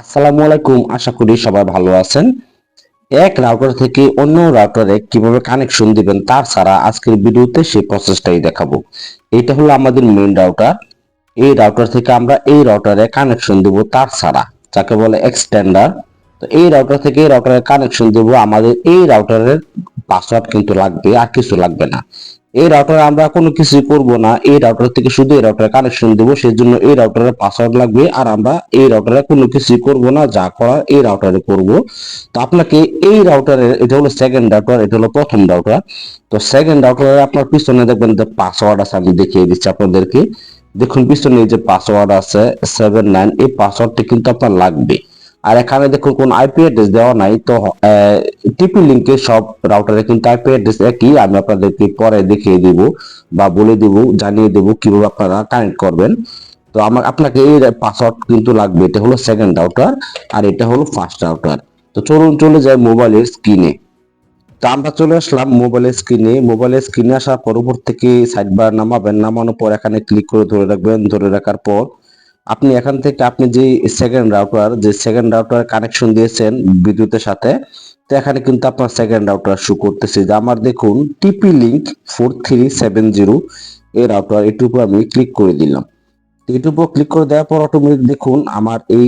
আসসালামু আলাইকুম, আশা করি সবাই ভালো আছেন। এক রাউটার থেকে অন্য রাউটারে কীভাবে কানেকশন দিবেন তার ছাড়া আজকের ভিডিওতে সেই প্রসেসটাই দেখাবো। এটা হলো আমাদের মেইন রাউটার এই রাউটার থেকে আমরা এই রাউটারে কানেকশন দেব তার ছাড়া, যাকে বলে এক্সটেন্ডার তো এই রাউটার থেকে এই রাউটারে কানেকশন দেব, আমাদের এই রাউটারের পাসওয়ার্ড কিন্তু লাগবে আর কিছু লাগবে না। এই রাউটারে আমরা কোনো কিছু করব না। এই রাউটার থেকে শুধু এই রাউটারে কানেকশন দেবো সেই জন্য এই রাউটারের পাসওয়ার্ড লাগবে। আর আমরা এই রাউটারে কোনো কিছু করব না, যা করার এই রাউটারে করব। তো আপনাকে এই রাউটারের এটা হলো সেকেন্ড রাউটার এটা হলো প্রথম রাউটার তো সেকেন্ড রাউটারে আপনার পিছনে দেখবেন যে পাসওয়ার্ড আছে, আমি দেখিয়ে দিচ্ছি আপনাদেরকে। দেখুন, পিছনে যে পাসওয়ার্ড আছে সেভেন নাইন এই পাসওয়ার্ডটি কিন্তু আপনার লাগবে। আর এখানে দেখুন কোন আইপি অ্যাড্রেস দেওয়া নাই, তো টিপি লিঙ্কে সব রাউটারে কিন্তু আইপি অ্যাড্রেস একই, আমি আপনাদেরকে পরে দেখিয়ে দিব বা বলে দিব, জানিয়ে দেব কীভাবে আপনারা কানেক্ট করবেন। তো আমার, আপনাকে এই পাসওয়ার্ড কিন্তু লাগবে, এটা হলো সেকেন্ড রাউটার আর এটা হলো ফার্স্ট রাউটার তো চলুন চলে যাই মোবাইলের স্ক্রিনে তো আমরা চলে আসলাম মোবাইলের স্ক্রিনে মোবাইলের স্ক্রিনে আসার পর উপর থেকে সাইড বার নামাবেন, নামানোর পর এখানে ক্লিক করে ধরে রাখবেন, ধরে রাখার পর আপনি এখান থেকে আপনি যে সেকেন্ড রাউটার যে সেকেন্ড রাউটার কানেকশন দিয়েছেন বিদ্যুতের সাথে, তো এখানে কিন্তু আপনার সেকেন্ড রাউটার শো করতেছে যে আমার দেখুন TP link four three seven zero এই রাউটার এটুকু আমি ক্লিক করে দিলাম। এটুর উপর ক্লিক করে দেওয়ার পর অটোমেটিক দেখুন আমার এই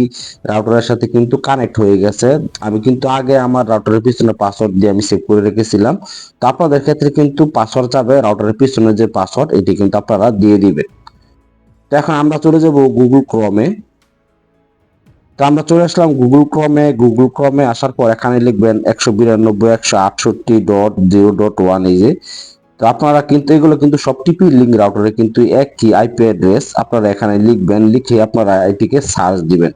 রাউটারের সাথে কিন্তু কানেক্ট হয়ে গেছে। আমি কিন্তু আগে আমার রাউটারের পিছনে পাসওয়ার্ড দিয়ে আমি সেভ করে রেখেছিলাম। তো আপনাদের ক্ষেত্রে কিন্তু পাসওয়ার্ড যাবে রাউটারের পিছনে যে পাসওয়ার্ড এটি কিন্তু আপনারা দিয়ে দিবেন। তো এখন আমরা চলে যাব গুগল ক্রমে তো আমরা চলে আসলাম গুগল ক্রমে গুগল ক্রমে আসার পর এখানে লিখবেন একশো বিরানব্বই, একশো আটষট্টি ডট জিরো ডট ওয়ান এই যে। তো আপনারা কিন্তু এগুলো কিন্তু সব টিপি লিঙ্ক রাউটারে কিন্তু একই আইপি অ্যাড্রেস আপনারা এখানে লিখবেন, লিখে আপনারা এটিকে সার্চ দিবেন।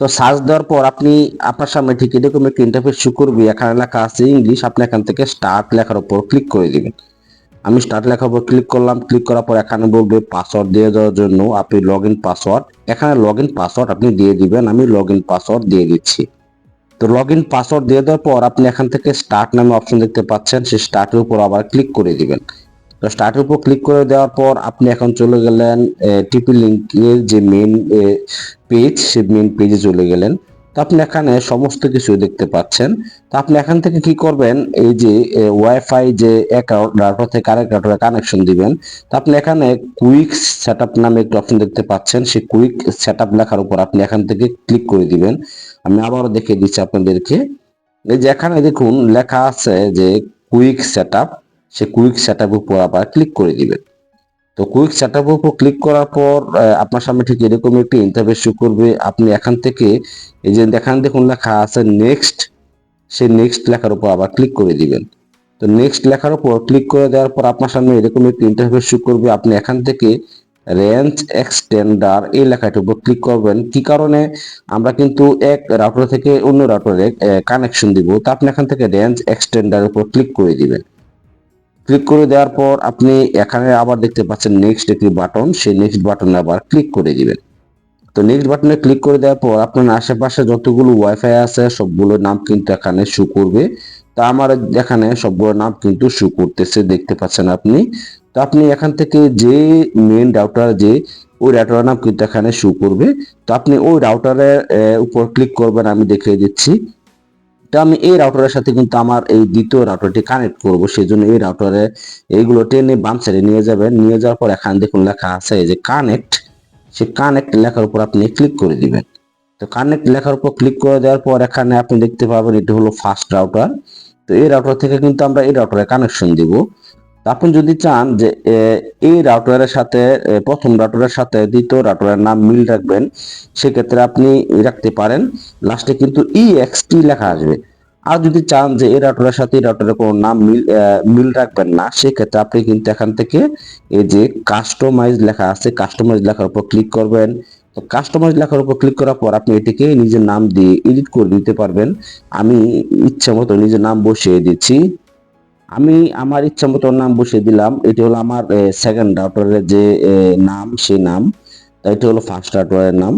তো সার্চ দেওয়ার পর আপনি আপনার সামনে ঠিক এরকম একটি ইন্টারফেস শু করবি। এখানে লেখা আছে ইংলিশ আপনি এখান থেকে স্টার্ট লেখার উপর ক্লিক করে দিবেন। আমি স্টার্ট উপর ক্লিক করলাম ক্লিক করার পর এখানে বলবে পাসওয়ার্ড দিয়ে দেওয়ার জন্য আপনি লগ ইন পাসওয়ার্ড এখানে লগ ইন পাসওয়ার্ড আপনি দিয়ে দিবেন, আমি লগ ইন পাসওয়ার্ড দিয়ে দিচ্ছি। তো লগ ইন পাসওয়ার্ড দিয়ে দেওয়ার পর আপনি এখান থেকে স্টার্ট নামে অপশন দেখতে পাচ্ছেন, সেই স্টার্টের উপর আবার ক্লিক করে দিবেন। তো স্টার্টের উপর ক্লিক করে দেওয়ার পর আপনি এখন চলে গেলেন টিপি লিঙ্কের যে মেন পেজ সেই মেন পেজে চলে গেলেন। আপনি এখানে সমস্ত কিছু দেখতে পাচ্ছেন। তো আপনি এখান থেকে কি করবেন? এই যে ওয়াইফাই যে এক রাউটার থেকে আরেক রাউটারে কানেকশন দিবেন। তো আপনি এখানে কুইক সেটআপ নামে একটি অপশন দেখতে পাচ্ছেন। সেই কুইক সেটআপ লেখার উপর আপনি এখান থেকে ক্লিক করে দিবেন। আমি আবারও দেখিয়ে দিচ্ছি আপনাদেরকে। এই যে এখানে দেখুন লেখা আছে যে কুইক সেটআপ সে কুইক সেট সেটআপ উপর আবার ক্লিক করে দিবেন। তো কুইক সেটআপ উপর ক্লিক করার পর আপনার সামনে ঠিক এরকম একটি ইন্টারফেস শো করবে। আপনি এখান থেকে, এই যে এখানে দেখুন লেখা আছে নেক্সট সেই নেক্সট লেখার উপর আবার ক্লিক করে দিবেন। তো নেক্সট লেখার উপর ক্লিক করে দেওয়ার পর আপনার সামনে এরকম একটি ইন্টারফেস শো করবে। আপনি এখান থেকে রেঞ্জ এক্সটেন্ডার এই লেখাটির উপর ক্লিক করবেন। কি কারণে? আমরা কিন্তু এক রাউটার থেকে অন্য রাউটারে কানেকশন দিব। তো আপনি এখান থেকে রেঞ্জ এক্সটেন্ডার উপর ক্লিক করে দিবেন। ক্লিক করে দেওয়ার পর আপনি এখানে আবার দেখতে পাচ্ছেন নেক্সট একটি বাটন সেই নেক্সট বাটনে আবার ক্লিক করে দিবেন। তো নেক্সট বাটনে ক্লিক করে দেওয়ার পর আপনার আশেপাশে যতগুলো ওয়াইফাই আছে, সবগুলো নাম কিন্তু এখানে শু করবে। তা আমার এখানে সবগুলো নাম কিন্তু শু করতেছে, দেখতে পাচ্ছেন আপনি। তো আপনি এখান থেকে যে মেন রাউটার যে ওই রাউটারের নাম কিন্তু এখানে শু করবে। তো আপনি ওই রাউটারের উপর ক্লিক করবেন, আমি দেখিয়ে দিচ্ছি। তো আমি এই রাউটারের সাথে কিন্তু আমার এই দ্বিতীয় রাউটারটি কানেক্ট করব। সেই জন্য এই রাউটারে এইগুলো টেনে বাম সাইডে নিয়ে যাবেন। নিয়ে যাওয়ার পর এখানে দেখুন লেখা আছে যে কানেক্ট সে কানেক্ট লেখার উপর আপনি ক্লিক করে দিবেন। তো কানেক্ট লেখার উপর ক্লিক করে দেওয়ার পর এখানে আপনি দেখতে পাবেন এটি হলো ফার্স্ট রাউটার তো এই রাউটার থেকে কিন্তু আমরা এই রাউটারে কানেকশন দিব। আপনি যদি চান যে এই রাউটারের সাথে প্রথম রাউটারের সাথে, দ্বিতীয় রাউটারের নাম মিল রাখবেন, সেক্ষেত্রে আপনি রাখতে পারেন। লাস্টে কিন্তু ই এক্সটি লেখা আসবে। আর যদি চান যে, এই রাউটারের সাথে, এই রাউটারের কোনো নাম মিল মিল রাখবেন না, সেক্ষেত্রে আপনি কিন্তু এখান থেকে এই যে কাস্টমাইজ লেখা আছে কাস্টমাইজ লেখার উপর ক্লিক করবেন। তো কাস্টমাইজ লেখার উপর ক্লিক করার পর আপনি এটিকে নিজের নাম দিয়ে এডিট করে দিতে পারবেন। আমি ইচ্ছা মতো নিজের নাম বসিয়ে দিচ্ছি। আমি আমার ইচ্ছা মতো নাম বসিয়ে দিলাম। এটি হলো আমার সেকেন্ড রাউটারের যে নাম, সেই নাম। এটি হলো ফার্স্ট রাউটারের নাম।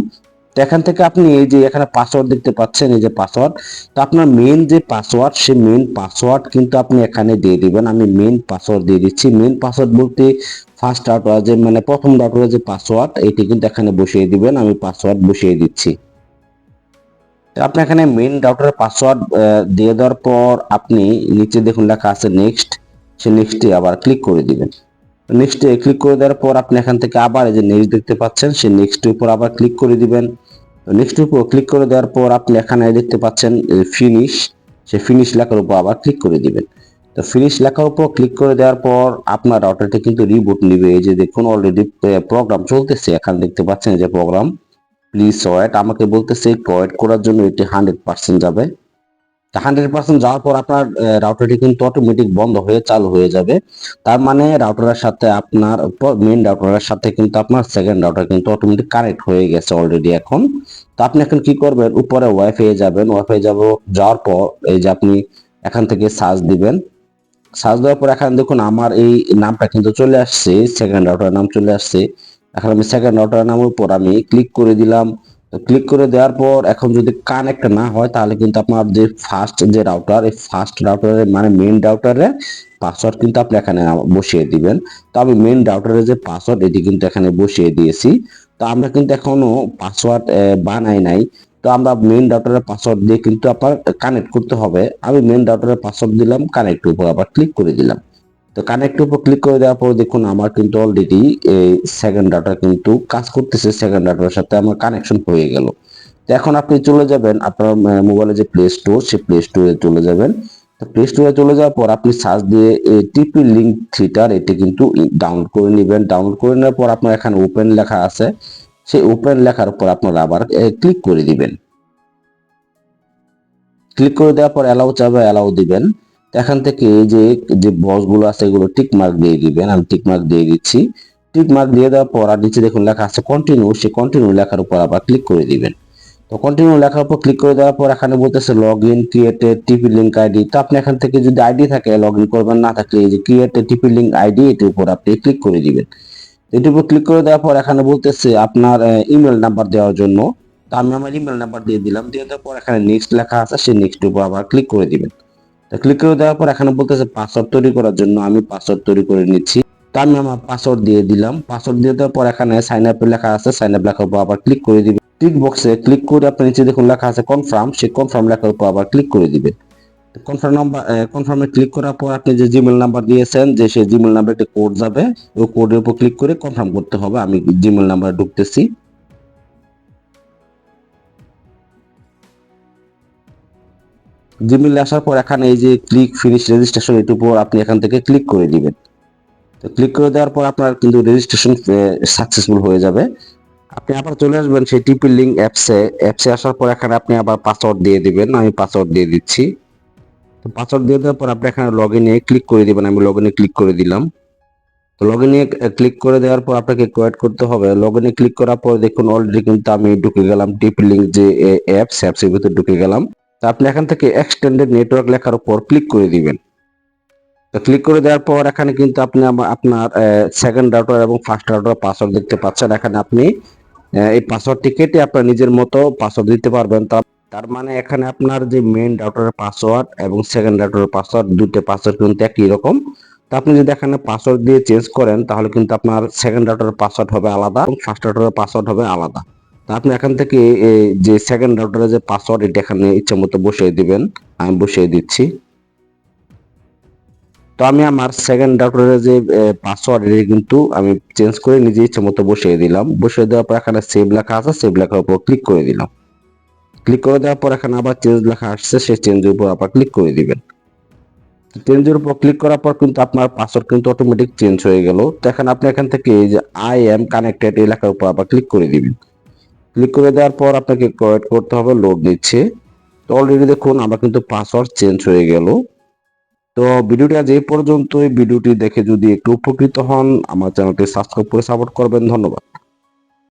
তো এখান থেকে আপনি এই যে এখানে পাসওয়ার্ড দেখতে পাচ্ছেন, এই যে পাসওয়ার্ড তো আপনার মেন যে পাসওয়ার্ড সেই মেন পাসওয়ার্ড কিন্তু আপনি এখানে দিয়ে দিবেন। আমি মেন পাসওয়ার্ড দিয়ে দিচ্ছি। মেন পাসওয়ার্ড বলতে ফার্স্ট রাউটার যে মানে প্রথম রাউটারের যে পাসওয়ার্ড এটি কিন্তু এখানে বসিয়ে দিবেন। আমি পাসওয়ার্ড বসিয়ে দিচ্ছি। আপনি এখানে মেইন রাউটারের পাসওয়ার্ড দিয়ে দেওয়ার পর আপনি নিচে দেখুন লেখা আছে নেক্সট সে নেক্সটে আবার ক্লিক করে দিবেন। নেক্সটে ক্লিক করে দেওয়ার পর আপনি এখান থেকে আবার এই যে নেক্সট দেখতে পাচ্ছেন, সে নেক্সটের উপর আবার ক্লিক করে দিবেন। নেক্সটের উপর ক্লিক করে দেওয়ার পর আপনি এখানে দেখতে পাচ্ছেন ফিনিশ সে ফিনিশ লেখার উপর আবার ক্লিক করে দিবেন। তো ফিনিশ লেখার উপর ক্লিক করে দেওয়ার পর আপনার রাউটারটা কিন্তু রিবুট নিবে। এই যে দেখুন অলরেডি প্রোগ্রাম চলতেছে। এখানে দেখতে পাচ্ছেন যে প্রোগ্রাম প্লিজ ওয়েট আমাকে বলতেছে ওয়েট করার জন্য এটি হান্ড্রেড পার্সেন্ট যাবে। হান্ড্রেড পার্সেন্ট যাওয়ার পর আপনার রাউটারটি কিন্তু অটোমেটিক বন্ধ হয়ে, চালু হয়ে যাবে। তার মানে রাউটারের সাথে আপনার মেইন রাউটারের সাথে কিন্তু আপনার সেকেন্ড রাউটার কিন্তু অটোমেটিক কানেক্ট হয়ে গেছে অলরেডি এখন। তো আপনি এখন কি করবেন? উপরে ওয়াইফাই যাবেন। ওয়াইফাই যাব, যাওয়ার পর এই যে আপনি এখান থেকে সার্চ দিবেন। সার্চ দেওয়ার পর এখানে দেখুন আমার এই নামটা কিন্তু চলে আসছে সেকেন্ড রাউটার নাম চলে আসছে। এখন আমি সেকেন্ড রাউটার নামের উপর আমি ক্লিক করে দিলাম। ক্লিক করে দেওয়ার পর এখন যদি কানেক্ট না হয়, তাহলে কিন্তু আপনার যে ফার্স্ট যে রাউটার এই ফার্স্ট রাউটারের মানে মেইন রাউটারে পাসওয়ার্ড কিন্তু আপনি এখানে বসিয়ে দিবেন। তো আমি মেইন রাউটারের যে পাসওয়ার্ড এটি কিন্তু এখানে বসিয়ে দিয়েছি। তো আমরা কিন্তু এখনও পাসওয়ার্ড বানাই নাই। তো আমরা মেইন রাউটারের পাসওয়ার্ড দিয়ে কিন্তু আপনার কানেক্ট করতে হবে। আমি মেইন রাউটারের পাসওয়ার্ড দিলাম কানেক্ট উপর আবার ক্লিক করে দিলাম। তো কানেক্ট উপর ক্লিক করে দেওয়ার পর দেখুন আমার কিন্তু অলরেডি এই সেকেন্ড ডাটা কিন্তু কাজ করতেছে সেকেন্ড ডাটার সাথে আমার কানেকশন হয়ে গেল। তো এখন আপনি চলে যাবেন আপনার মোবাইলে যে প্লে স্টোর সেই প্লে স্টোরে চলে যাবেন। তো প্লে স্টোরে চলে যাওয়ার পর আপনি সার্চ দিয়ে টিপি লিঙ্ক থিটার এটি কিন্তু ডাউনলোড করে নেবেন। ডাউনলোড করে নেওয়ার পর আপনার এখানে ওপেন লেখা আছে। সেই ওপেন লেখার উপর আপনারা আবার ক্লিক করে দিবেন। ক্লিক করে দেওয়ার পর অ্যালাউ চাবে অ্যালাউ দিবেন। এখান থেকে যে যে বক্সগুলো আছে, এগুলো টিক মার্ক দিয়ে দিবেন। আমি টিক মার্ক দিয়ে দিচ্ছি। টিক মার্ক দিয়ে দেওয়ার পর আর নিচে দেখুন লেখা আছে কন্টিনিউ সেই কন্টিনিউ লেখার উপর আবার ক্লিক করে দিবেন। তো কন্টিনিউ লেখার উপর ক্লিক করে দেওয়ার পর এখানে বলতেছে log in created TP link ID তো আপনি এখান থেকে যদি আইডি থাকে লগ ইন করবেন, না থাকলে এই যে ক্রিয়েটেড টিপি লিঙ্ক আইডি এটির উপর আপনি ক্লিক করে দিবেন। এটির উপর ক্লিক করে দেওয়ার পর এখানে বলতেছে আপনার ইমেল নাম্বার দেওয়ার জন্য। তো আমি আমার ইমেল নাম্বার দিয়ে দিলাম। দিয়ে দেওয়ার পর এখানে নেক্সট লেখা আছে, সেই নেক্সট উপর আবার ক্লিক করে দিবেন। ক্লিক করে দেওয়ার পর এখানে বলতেছে পাসওয়ার্ড তৈরি করার জন্য আমি পাসওয়ার্ড তৈরি করে নিচ্ছি। তো আমি আমার পাসওয়ার্ড দিয়ে দিলাম। পাসওয়ার্ড দিয়ে দেওয়ার পর এখানে সাইন আপ লেখা আছে সাইন আপ লেখার উপর আবার ক্লিক করে দিবে। টিক বক্সে ক্লিক করে আপনি নিচে দেখুন লেখা আছে কনফার্ম সেই কনফার্ম লেখার উপর আবার ক্লিক করে দিবে। কনফার্ম নাম্বার কনফার্মে ক্লিক করার পর আপনি যে জিমেল নাম্বার দিয়েছেন, যে সেই জিমেল নাম্বার একটা কোড যাবে, ওই কোডের উপর ক্লিক করে কনফার্ম করতে হবে। আমি জিমেল নাম্বার ঢুকতেছি। জিমেলে আসার পর এখানে এই যে ক্লিক ফিনিশ রেজিস্ট্রেশন এটির উপর আপনি এখান থেকে ক্লিক করে দিবেন। তো ক্লিক করে দেওয়ার পর আপনার কিন্তু রেজিস্ট্রেশন সাকসেসফুল হয়ে যাবে। আপনি আবার চলে আসবেন সেই টিপি লিঙ্ক অ্যাপসে অ্যাপসে আসার পর এখানে আপনি আবার পাসওয়ার্ড দিয়ে দিবেন। আমি পাসওয়ার্ড দিয়ে দিচ্ছি। তো পাসওয়ার্ড দিয়ে দেওয়ার পর আপনি এখানে লগ ইনে ক্লিক করে দিবেন। আমি লগ ইনে ক্লিক করে দিলাম। তো লগ ইনে ক্লিক করে দেওয়ার পর আপনাকে কোয়েট করতে হবে। লগ ইনে ক্লিক করার পর দেখুন অলরেডি কিন্তু আমি ঢুকে গেলাম। টিপি লিঙ্ক যে অ্যাপস অ্যাপসের ভিতরে ঢুকে গেলাম। তো আপনি এখান থেকে এক্সটেন্ডেড নেটওয়ার্ক লেখার উপর ক্লিক করে দিবেন। তো ক্লিক করে দেওয়ার পর এখানে কিন্তু আপনি আপনার সেকেন্ড রাউটার এবং ফার্স্ট রাউটার পাসওয়ার্ড দেখতে পাচ্ছেন। এখানে আপনি এই পাসওয়ার্ডটি কেটে আপনার নিজের মতো পাসওয়ার্ড দিতে পারবেন। তার মানে এখানে আপনার যে মেইন রাউটারের পাসওয়ার্ড এবং সেকেন্ড রাউটারের পাসওয়ার্ড দুটো পাসওয়ার্ড কিন্তু একই রকম। তো আপনি যদি এখানে পাসওয়ার্ড দিয়ে চেঞ্জ করেন, তাহলে কিন্তু আপনার সেকেন্ড রাউটারের পাসওয়ার্ড হবে আলাদা এবং ফার্স্ট রাউটারের পাসওয়ার্ড হবে আলাদা। আপনি এখান থেকে যে সেকেন্ড রাউটারের যে পাসওয়ার্ড এটা এখানে ইচ্ছা মতো বসিয়ে দিবেন। আমি বসিয়ে দিচ্ছি। তো আমি আমার সেকেন্ড রাউটারের যে পাসওয়ার্ড এটা কিন্তু আমি চেঞ্জ করে নিজে ইচ্ছা মতো বসিয়ে দিলাম। বসিয়ে দেওয়ার পর এখানে সেভ লেখা আছে সেভ লেখার উপর ক্লিক করে দিলাম। ক্লিক করে দেওয়ার পর এখানে আবার চেঞ্জ লেখা আসছে, সেই চেঞ্জের উপর আবার ক্লিক করে দিবেন। চেঞ্জের উপর ক্লিক করার পর কিন্তু আপনার পাসওয়ার্ড কিন্তু অটোমেটিক চেঞ্জ হয়ে গেল। তো এখন আপনি এখান থেকে এই যে আই এম কানেক্টেড এই লেখার উপর আবার ক্লিক করে দিবেন। ক্লিক করে দেওয়ার পর আপনাকে ওয়েট করতে হবে, লোড নিচ্ছে তো অলরেডি দেখুন, আমার কিন্তু পাসওয়ার্ড চেঞ্জ হয়ে গেল। তো ভিডিওটি আজ এই পর্যন্ত ভিডিওটি দেখে যদি একটু উপকৃত হন, আমার চ্যানেলটি সাবস্ক্রাইব করে সাপোর্ট করবেন। ধন্যবাদ।